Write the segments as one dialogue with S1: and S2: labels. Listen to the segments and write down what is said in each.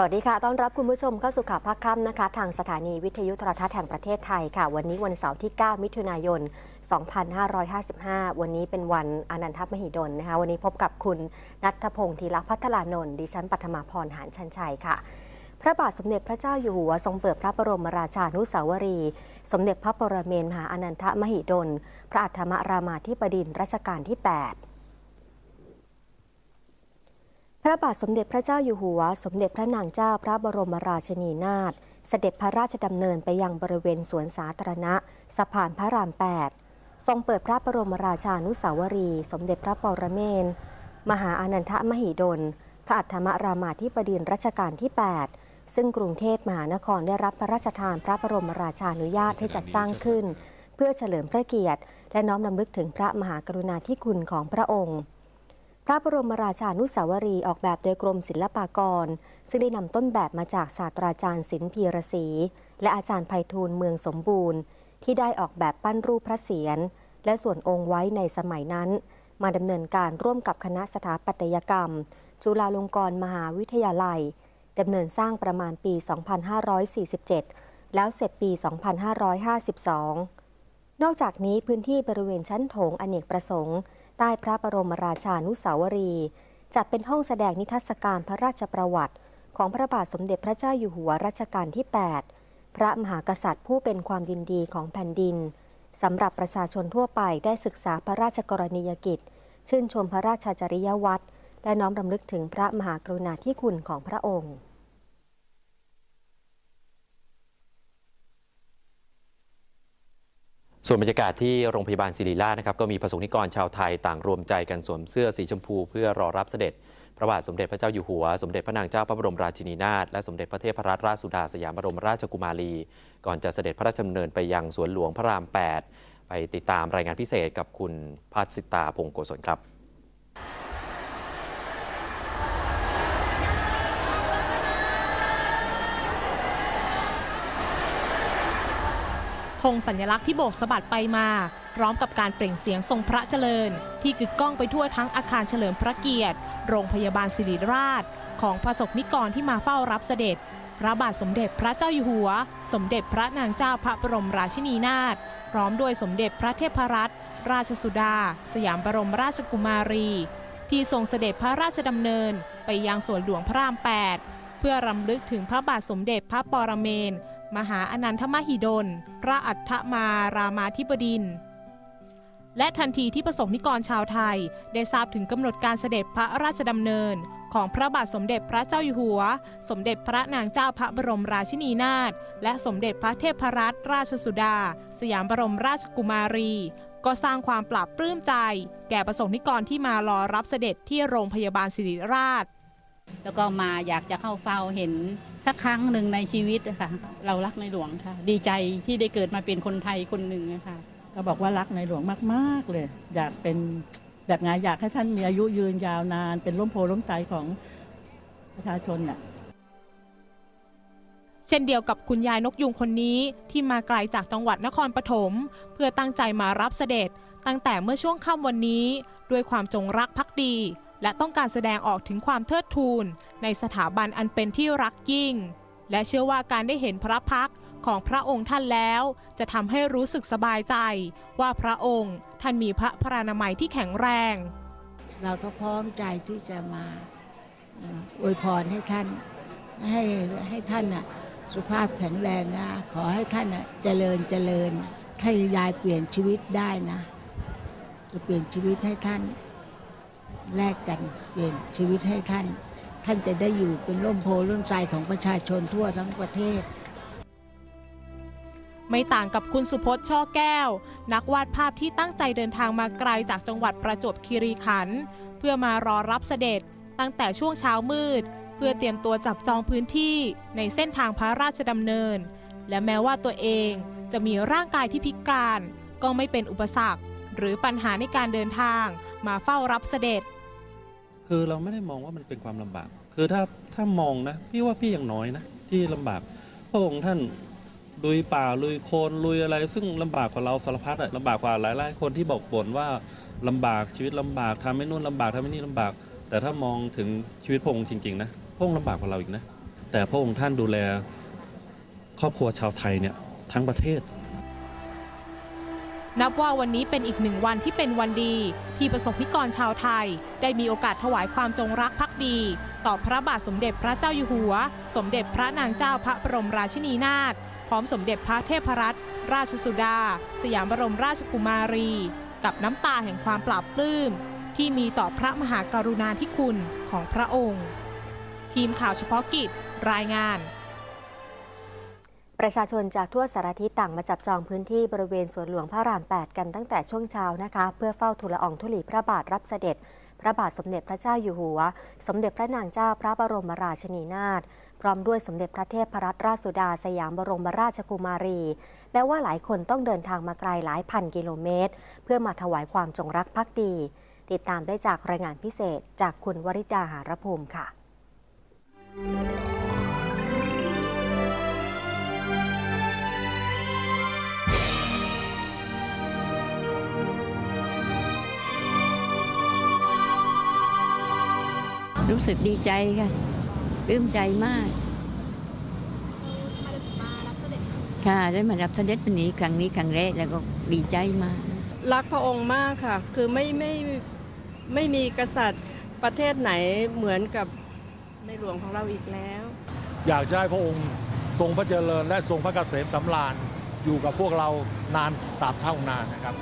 S1: สวัสดี
S2: ค่ะ
S1: ต้อนรั
S3: บ
S4: คุณผู้ชมเข้าสู่ข่าวภาคค่ำนะคะ ทางสถานีวิทยุโทรทัศน์แห่งประเทศไทยค่ะ วันนี้วันเสาร์ที่ 9 มิถุนายน 2555 วันนี้เป็นวันอนันทมหิดลนะคะ วันนี้พบกับคุณนัทพงศ์ธีรพัฒลานนท์ ดิฉันปัทมาพรหานชันชัยค่ะ พระบาทสมเด็จพระเจ้าอยู่หัวทรงเปิดพระบรมราชานุสาวรี สมเด็จพระปรเมนมหาอนันทมหิดล พระอัฏฐมรามาธิบดินทร์รัชกาลที่ 8 พระบาทสมเด็จพระเจ้าอยู่หัว สมเด็จพระนางเจ้าพระบรมราชินีนาถเสด็จพระราชดำเนินไปยังบริเวณสวนสาธารณะสะพานพระราม 8 ทรงเปิดพระบรมราชานุสาวรีย์สมเด็จพระปรเมนมหาอานันทมหิดล พระอัฏฐมรามาธิบดินร์รัชกาลที่ 8 ซึ่งกรุงเทพมหานครได้รับพระราชทานพระบรมราชานุญาตให้จัดสร้างขึ้น เพื่อเฉลิมพระเกียรติ และน้อมรำลึกถึงพระมหากรุณาธิคุณของพระองค์ ระบรมราชานุสาวรีย์ออกแบบโดยกรมศิลปากร ซึ่งได้นำต้นแบบมาจากศาสตราจารย์ศิลป์พีระศรีและอาจารย์ไพฑูรย์เมืองสมบูรณ์ ที่ได้ออกแบบปั้นรูปพระเศียร และส่วนองค์ไว้ในสมัยนั้น มาดำเนินการร่วมกับคณะสถาปัตยกรรม จุฬาลงกรณ์มหาวิทยาลัยดำเนินสร้างประมาณปี 2547 แล้วเสร็จปี 2552 นอกจากนี้พื้นที่บริเวณชั้นโถงอเนกประสงค์ ใต้พระบรมราชานุสาวรีจัดเป็นห้องแสดงนิทรรศการพระราชประวัติ ของพระบาทสมเด็จพระเจ้าอยู่หัวรัชกาลที่ 8 พระมหากษัตริย์ผู้เป็นความยินดีของแผ่นดินสำหรับประชาชนทั่วไปได้ศึกษาพระราชกรณียกิจ ชื่นชมพระราชจริยวัตรและน้อมรำลึกถึงพระมหากรุณาธิคุณของพระองค์
S3: ส่วนบรรยากาศที่โรงพยาบาลศิริราชนะครับก็มีประสงค์นิกรชาวไทยต่างรวมใจกันสวมเสื้อสีชมพูเพื่อรอรับเสด็จ พระบาทสมเด็จพระเจ้าอยู่หัว สมเด็จพระนางเจ้าพระบรมราชินีนาถและสมเด็จพระเทพรัตนราชสุดาสยามบรมราชกุมารี ก่อนจะเสด็จพระราชดำเนินไปยังสวนหลวงพระราม 8 ไปติดตามรายงานพิเศษกับคุณพัชสิตาพงโกศลครับ
S5: ธงสัญลักษณ์ที่โบกสะบัดไปมา พร้อมกับการเปล่งเสียงทรงพระเจริญ ที่กึกก้องไปทั่วทั้งอาคารเฉลิมพระเกียรติ โรงพยาบาลศิริราช ของประสบนิกรที่มาเฝ้ารับเสด็จ พระบาทสมเด็จพระเจ้าอยู่หัว สมเด็จพระนางเจ้าพระบรมราชินีนาถพร้อมด้วยสมเด็จพระเทพรัตนราชสุดา สยามบรมราชกุมารี ที่ทรงเสด็จพระราชดำเนิน ไปยังสวนหลวงพระราม 8 เพื่อรำลึกถึงพระบาทสมเด็จพระปรเมน มหาอนันทมหิดล พระอัฏฐมารามาธิบดิน และทันทีที่ประสงค์นิกรชาวไทย ได้ทราบถึงกำหนดการเสด็จพระราชดำเนิน ของพระบาทสมเด็จพระเจ้าอยู่หัว สมเด็จพระนางเจ้าพระบรมราชินีนาถ และสมเด็จพระเทพรัตนราชสุดา สยามบรมราชกุมารี ก็สร้างความปราบปลื้มใจ แก่ประสงค์นิกรที่มารอรับเสด็จที่โรงพยาบาลศิริราช
S6: แล้วก็มาอยากจะเข้าเฝ้าเห็นสักครั้งหนึ่งในชีวิตนะคะเรารักในหลวงค่ะ ดีใจที่ได้เกิดมาเป็นคนไทยคนหนึ่งนะคะ
S7: ก็บอกว่ารักในหลวงมากๆเลย อยากเป็นแบบไงอยากให้ท่านมีอายุยืนยาวนาน เป็นร่มโพล่มใจของประชาชนน่ะ
S5: เช่นเดียวกับคุณยายนกยุงคนนี้ที่มาไกลจากจังหวัดนครปฐมเพื่อตั้งใจมารับเสด็จ ตั้งแต่เมื่อช่วงค่ำวันนี้ ด้วยความจงรักภักดี และต้องการแสดงออกถึงความเทิดทูน ในสถาบันอันเป็นที่รักยิ่ง และเชื่อว่าการได้เห็นพระพักของพระองค์ท่านแล้ว จะทำให้รู้สึกสบายใจ ว่าพระองค์ท่านมีพระพรานามัยที่แข็งแรง
S8: เราก็พร้อมใจที่จะมาอวยพรให้ท่านให้ให้ท่านน่ะสุภาพแข็งแรงนะขอให้ท่านน่ะเจริญเจริญให้ยายเปลี่ยนชีวิตได้นะ จะเปลี่ยนชีวิตให้ท่าน แลกกันเปลี่ยนชีวิตให้ท่าน ท่านจะได้อยู่เป็นร่มโพร่มไทรของประชาชนทั่วทั้งประเทศ
S5: ไม่ต่างกับคุณสุพจน์ช่อแก้ว นักวาดภาพที่ตั้งใจเดินทางมาไกลจากจังหวัดประจวบคีรีขันธ์เพื่อมารอรับเสด็จตั้งแต่ช่วงเช้ามืด เพื่อเตรียมตัวจับจองพื้นที่ในเส้นทางพระราชดำเนิน และแม้ว่าตัวเองจะมีร่างกายที่พิการ ก็ไม่เป็นอุปสรรค หรือปัญหาในการเดินทางมาเฝ้ารับเสด็จ
S9: คือเราไม่ได้มองว่ามันเป็นความลำบาก คือถ้าถ้ามองนะ พี่ว่าพี่ยังน้อยนะ ที่ลำบาก พระองค์ท่านลุยป่าลุยโคลนลุยอะไร ซึ่งลำบากกว่าเราสารพัดอะลำบากกว่าหลายๆคนที่บอกบ่นว่าลำบากชีวิตลำบากทำให้นู่นลำบากทำให้นี่ลำบาก แต่ถ้ามองถึงชีวิตพระองค์จริงๆนะพระองค์ลำบากกว่าเราอีกนะ แต่พระองค์ท่านดูแล ครอบครัวชาวไทยเนี่ยทั้งประเทศ
S5: นับว่าวันนี้เป็นอีกหนึ่งวันที่เป็นวันดี ที่ประสบนิกรชาวไทย ได้มีโอกาสถวายความจงรักภักดี ต่อพระบาทสมเด็จพระเจ้าอยู่หัว สมเด็จพระนางเจ้าพระบรมราชินีนาถพร้อมสมเด็จพระเทพรัตนราชสุดา สยามบรมราชกุมารี กับน้ำตาแห่งความปราบปลื้ม ที่มีต่อพระมหากรุณาธิคุณของพระองค์ ทีมข่าวเฉพาะกิจรายงาน
S10: ประชาชนจากทั่วสารทิศต่างมาจับจองพื้นที่บริเวณสวนหลวงพระราม 8 กันตั้งแต่ช่วงเช้านะคะ เพื่อเฝ้าทูลอองธุลีพระบาทรับเสด็จ พระบาทสมเด็จพระเจ้าอยู่หัว สมเด็จพระนางเจ้าพระบรมราชินีนาถพร้อมด้วยสมเด็จพระเทพรัตนราชสุดาสยามบรมราชกุมารีแม้ว่าหลายคนต้องเดินทางมาไกลหลายพันกิโลเมตร เพื่อมาถวายความจงรักภักดี ติดตามได้จากรายงานพิเศษจากคุณวริดาหารภูมิค่ะ
S11: รู้สึกดีใจค่ะปลื้มใจมาก ค่ะได้มารับเสด็จวันนี้ครั้งนี้ครั้งแรกแล้วก็ดีใจมาก
S12: รักพระองค์มากค่ะ คือไม่ไม่ไม่มีกษัตริย์ประเทศไหนเหมือนกับในหลวงของเราอีกแล้ว
S13: อยากจะให้พระองค์ทรงพระเจริญและทรงพระเกษมสำราญอยู่กับพวกเรานานตราบเท่านานนะครับ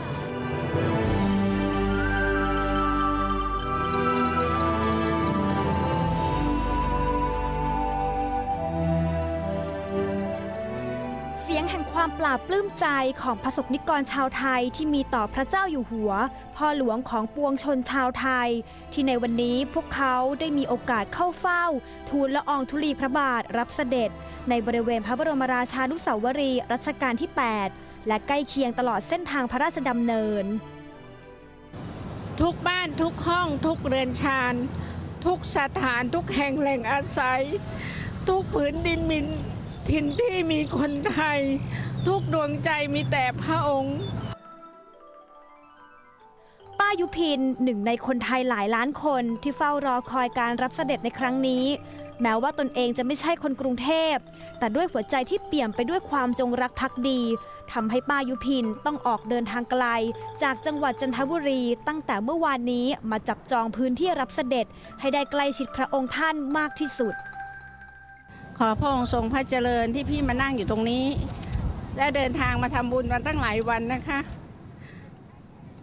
S14: ความปราบปลื้มใจของประสบนิกรชาวไทยที่มีต่อพระเจ้าอยู่หัว พ่อหลวงของปวงชนชาวไทย ที่ในวันนี้พวกเขาได้มีโอกาสเข้าเฝ้า ทูลละอองธุลีพระบาทรับเสด็จ ในบริเวณพระบรมราชานุสาวรีย์รัชกาลที่ 8 และใกล้เคียงตลอดเส้นทางพระราชดำเนิน
S15: ทุกบ้านทุกห้องทุกเรือนชานทุกสถานทุกแห่งแหล่งอาศัย ทุกผืนดินมินถิ่นที่มีคนไทย ทุกดวงใจมีแต่พระองค์
S14: ป้ายุพินหนึ่งในคนไทยหลายล้านคนที่เฝ้ารอคอยการรับเสด็จในครั้งนี้ แม้ว่าตนเองจะไม่ใช่คนกรุงเทพ แต่ด้วยหัวใจที่เปี่ยมไปด้วยความจงรักภักดีทำให้ป้ายุพินต้องออกเดินทางไกล จากจังหวัดจันทบุรี ตั้งแต่เมื่อวานนี้มาจับจองพื้นที่รับเสด็จ ให้ได้ใกล้ชิดพระองค์ท่านมากที่สุด
S15: ขอพระองค์ทรงพระเจริญที่พี่มานั่งอยู่ตรงนี้ และเดินทางมาทำบุญมาตั้งหลายวันนะคะ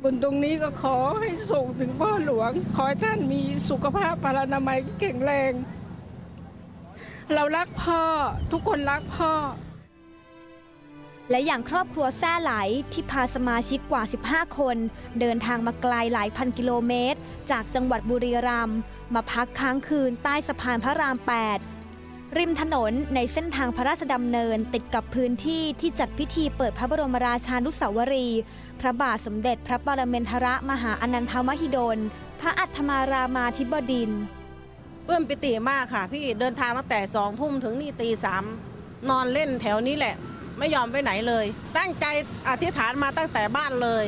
S15: บุญตรงนี้ก็ขอให้ส่งถึงพ่อหลวง ขอให้ท่านมีสุขภาพพลานามัยที่แข็งแรง เรารักพ่อทุกคนรักพ่อ
S14: และอย่างครอบครัวแซ่ไหลที่พาสมาชิกกว่า 15 คน เดินทางมาไกลหลายพันกิโลเมตร จากจังหวัดบุรีรัมย์มาพักค้างคืนใต้สะพานพระราม 8 ริมถนนในเส้นทางพระราชดำเนินติดกับพื้นที่ที่จัดพิธีเปิดพระบรมราชานุสาวรีย์พระบาทสมเด็จพระปรเมนทรมหาอนันทมหิดล พระอัฏฐมารามาธิบดินทร์
S16: ปลื้มปิติมากค่ะ พี่เดินทางตั้งแต่สองทุ่มถึงนี่ตีสามนอนเล่นแถวนี้แหละ ไม่ยอมไปไหนเลย ตั้งใจอธิษฐานมาตั้งแต่บ้านเลย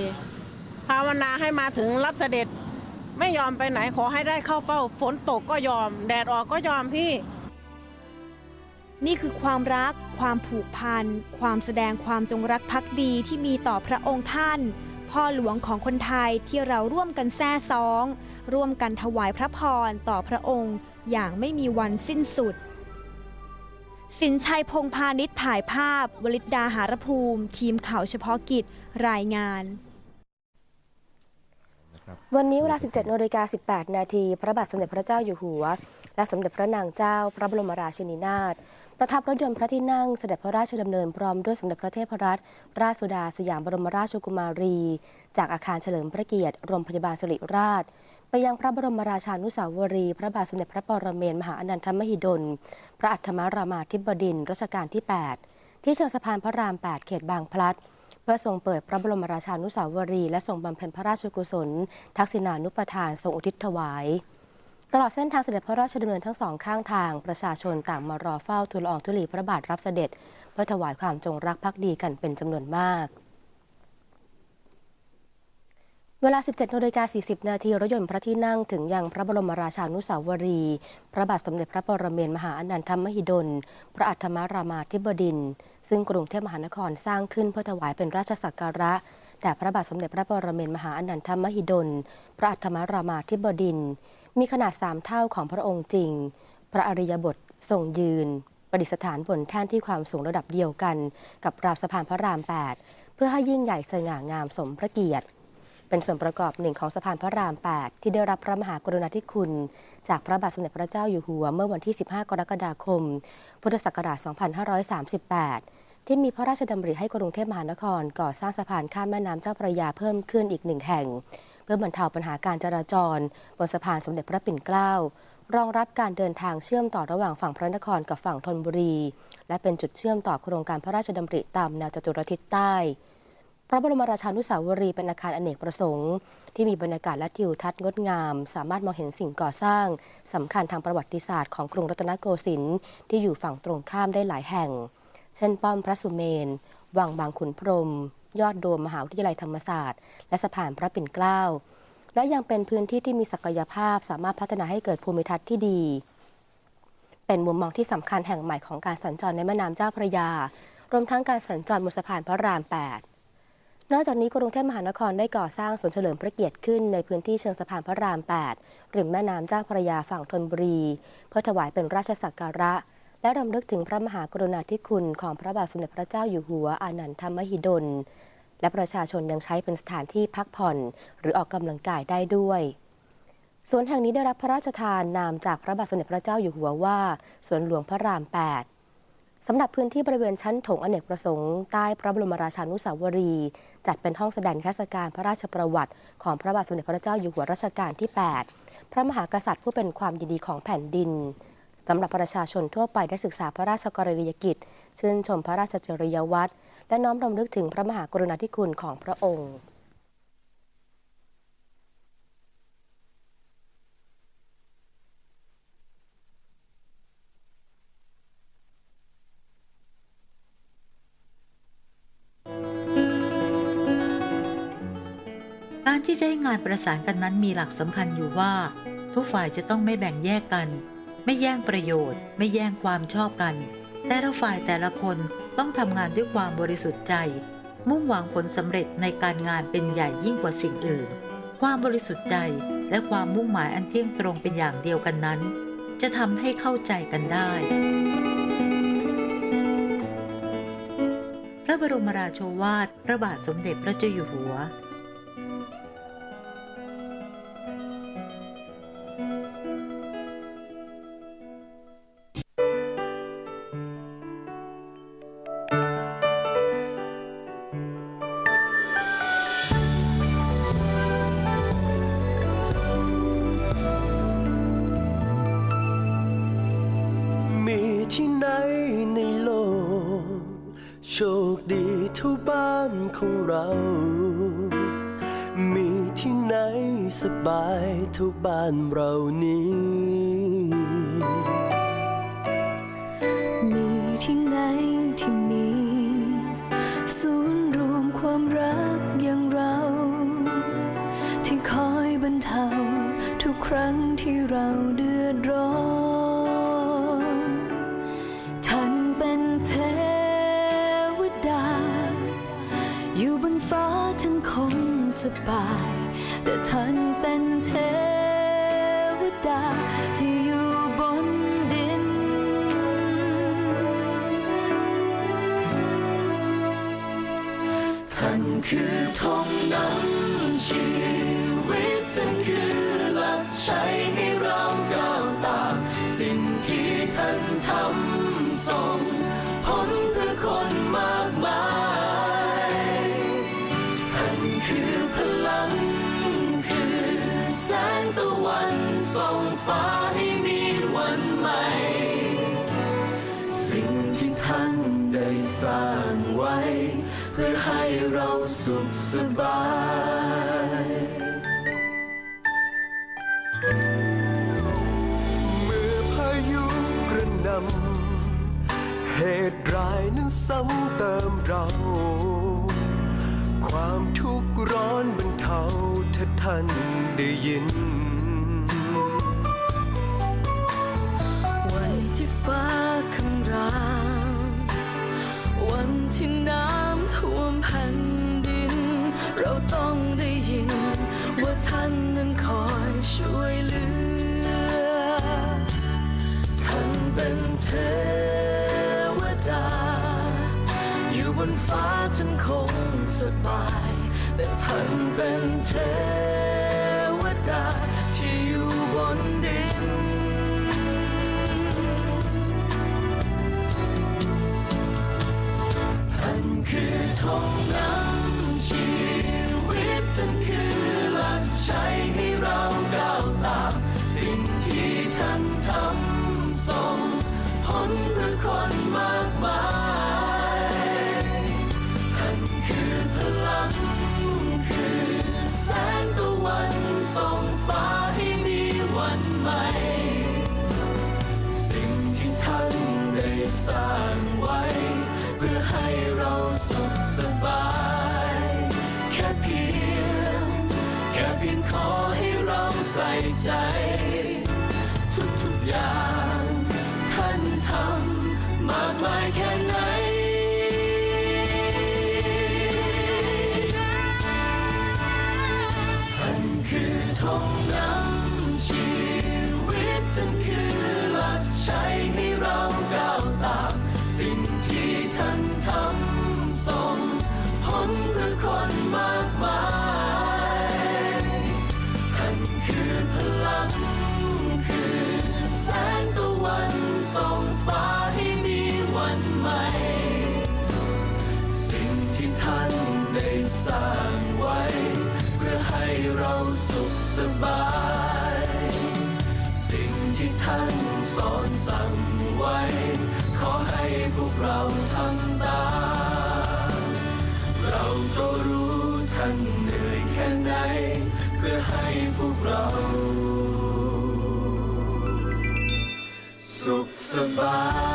S16: ภาวนาให้มาถึงรับเสด็จ ไม่ยอมไปไหนขอให้ได้เข้าเฝ้าฝนตกก็ยอม แดดออกก็ยอมพี่
S14: นี่คือความรัก ความผูกพัน ความแสดงความจงรักภักดีที่มีต่อพระองค์ท่าน พ่อหลวงของคนไทยที่เราร่วมกันแซ่ซอง ร่วมกันถวายพระพรต่อพระองค์ อย่างไม่มีวันสิ้นสุด สินชัยพงพาณิชย์ถ่ายภาพ วลิตดาหารภูมิ ทีมข่าวเฉพาะกิจรายงาน
S10: วันนี้เวลา 17นาฬิกา18 นาที พระบาทสมเด็จพระเจ้าอยู่หัว และสมเด็จพระนางเจ้า พระบรมราชินีนาถ ประทับรถยนต์พระที่นั่งเสด็จพระราชดำเนินพร้อมด้วยสมเด็จพระเทพรัตนราชสุดาสยามบรมราชกุมารี จากอาคารเฉลิมพระเกียรติโรงพยาบาลสิริราช ไปยังพระบรมราชานุสาวรีย์พระบาทสมเด็จพระปรเมนทรมหาอนันทมหิดล พระอัฏฐมรามาธิบดินร์รัชกาลที่ 8 ที่เชิงสะพานพระราม 8 เขตบางพลัดเพื่อทรงเปิดพระบรมราชานุสาวรีย์และทรงบำเพ็ญพระราชกุศล ทักษิณานุปทานทรงอุทิศถวาย ตลอดเส้นทางเสด็จพระราชดำเนินทั้งสองข้างทาง ประชาชนต่างมารอเฝ้าทูลอองธุลีพระบาทรับเสด็จ เพื่อถวายความจงรักภักดีกันเป็นจำนวนมาก เวลา 17นาฬิกา40 นาทีรถยนต์พระที่นั่งถึงยังพระบรมราชานุสาวรีย์พระบาทสมเด็จพระปรเมนมหาอนันทมหิดล พระอัฏฐมรามาธิบดิน ซึ่งกรุงเทพมหานครสร้างขึ้นเพื่อถวายเป็นราชสักการะแด่พระบาทสมเด็จพระปรเมนมหาอนันทมหิดล พระอัฏฐมรามาธิบดิน มีขนาดสามเท่าของพระองค์จริง พระอริยบททรงยืน ประดิษฐานบนแท่นที่ความสูงระดับเดียวกัน กับราวสะพานพระราม 8 เพื่อให้ยิ่งใหญ่สง่างามสมพระเกียรติ เป็นส่วนประกอบหนึ่งของสะพานพระราม 8 ที่ได้รับพระมหากรุณาธิคุณ จากพระบาทสมเด็จพระเจ้าอยู่หัวเมื่อวันที่ 15 กรกฎาคม พุทธศักราช 2538ที่มีพระราชดำริให้กรุงเทพมหานครก่อสร้างสะพานข้ามแม่น้ำเจ้าพระยาเพิ่มขึ้นอีกหนึ่งแห่ง เพื่อบรรเทาปัญหาการจราจรบนสะพานสมเด็จพระปิ่นเกล้ารองรับการเดินทางเชื่อมต่อระหว่างฝั่งพระนครกับฝั่งธนบุรี และเป็นจุดเชื่อมต่อโครงการพระราชดำริตามแนวจตุรทิศใต้ พระบรมราชานุสาวรีย์เป็นอาคารอเนกประสงค์ ที่มีบรรยากาศและทิวทัศน์งดงาม สามารถมองเห็นสิ่งก่อสร้างสำคัญทางประวัติศาสตร์ของกรุงรัตนโกสินทร์ที่อยู่ฝั่งตรงข้ามได้หลายแห่ง เช่นป้อมพระสุเมน วังบางขุนพรหม ยอดโดมมหาวิทยาลัยธรรมศาสตร์ และสะพานพระปิ่นเกล้า และยังเป็นพื้นที่ที่มีศักยภาพสามารถพัฒนาให้เกิดภูมิทัศน์ที่ดี เป็นมุมมองที่สำคัญแห่งใหม่ของการสัญจรในแม่น้ำเจ้าพระยา รวมทั้งการสัญจรบนสะพานพระราม 8นอกจากนี้กรุงเทพมหานครได้ก่อสร้างสวนเฉลิมพระเกียรติขึ้นในพื้นที่เชิงสะพานพระราม 8 ริมแม่น้ำเจ้าพระยาฝั่งธนบุรี เพื่อถวายเป็นราชสักการะ และรำลึกถึงพระมหากรุณาธิคุณของพระบาทสมเด็จพระเจ้าอยู่หัวอานันทมหิดล และประชาชนยังใช้เป็นสถานที่พักผ่อน หรือออกกำลังกายได้ด้วยสวนแห่งนี้ได้รับพระราชทานนามจากพระบาทสมเด็จพระเจ้าอยู่หัวว่าสวนหลวงพระราม 8 สำหรับพื้นที่บริเวณชั้นโถงอเนกประสงค์ใต้พระบรมราชานุสาวรีย์จัดเป็นห้องแสดงนิทรรศการพระราชประวัติ ของพระบาทสมเด็จพระเจ้าอยู่หัวรัชกาลที่ 8 พระมหากษัตริย์ผู้เป็นความยินดีของแผ่นดิน สำหรับประชาชนทั่วไปได้ศึกษาพระราชกรณียกิจ ชื่นชมพระราชจริยวัตร และน้อมรำลึกถึงพระมหากรุณาธิคุณของพระองค์
S17: การที่จะให้งานประสานกันนั้นมีหลักสำคัญอยู่ว่า ทุกฝ่ายจะต้องไม่แบ่งแยกกัน ไม่แย่งประโยชน์ ไม่แย่งความชอบกัน แต่ละฝ่ายแต่ละคนต้องทำงานด้วยความบริสุทธิ์ใจ มุ่งหวังผลสำเร็จในการงานเป็นใหญ่ยิ่งกว่าสิ่งอื่น ความบริสุทธิ์ใจและความมุ่งหมายอันเที่ยงตรงเป็นอย่างเดียวกันนั้น จะทำให้เข้าใจกันได้ พระบรมราโชวาทพระบาทสมเด็จพระเจ้าอยู่หัว
S18: ที่ไหนในโลก โชคดีเท่าบ้านของเรา มีที่ไหนสบายเท่าบ้านเรานี้
S19: อยู่บนฟ้าท่านคงสบาย แต่ท่านเป็นเทวดาที่อยู่บนดิน ท่าน
S20: คือทองนำชีวิตท่านคือหลักใช้ให้เราก้าวตาม สิ่งที่ท่านทำทรง งตะวันส่องฟ้าให้มีวันใหม่ สิ่งที่ท่านได้สร้างไว้ เพื่อให้เราสุขสบาย
S18: เมื่อพายุกระหนำเหตุร้ายนั้นซ้ำเติมเรา ความทุกข์ร้อนบรรเทา ท่านได้ยิน
S19: วันที่ฟ้าคำรามวันที่น้ำท่วมแผ่นดิน เราต้องได้ยิน ว่าท่านนั้นคอยช่วยเหลือ ท่านเป็นเทวดา อยู่บนฟ้าท่านคงสบายแต่ท่า
S20: คืองนำชีวิตท่านคือหลักใช้ให้เราก้าวตามสิ่งที่ท่านทำส่งผลเพื่อคนมากมายท่านคือพลังคือแสงตะวันส่องฟ้าให้มีวันใหม่ สิ่งที่ท่านได้สร้าง ใจ ทุกๆอย่าง เราสุขสบาย สิ่งที่ท่านสอนสั่งไว้ ขอให้พวกเราทำตามเราก็รู้ท่านเหนื่อยแค่ไหน เพื่อให้พวกเรา สุขสบาย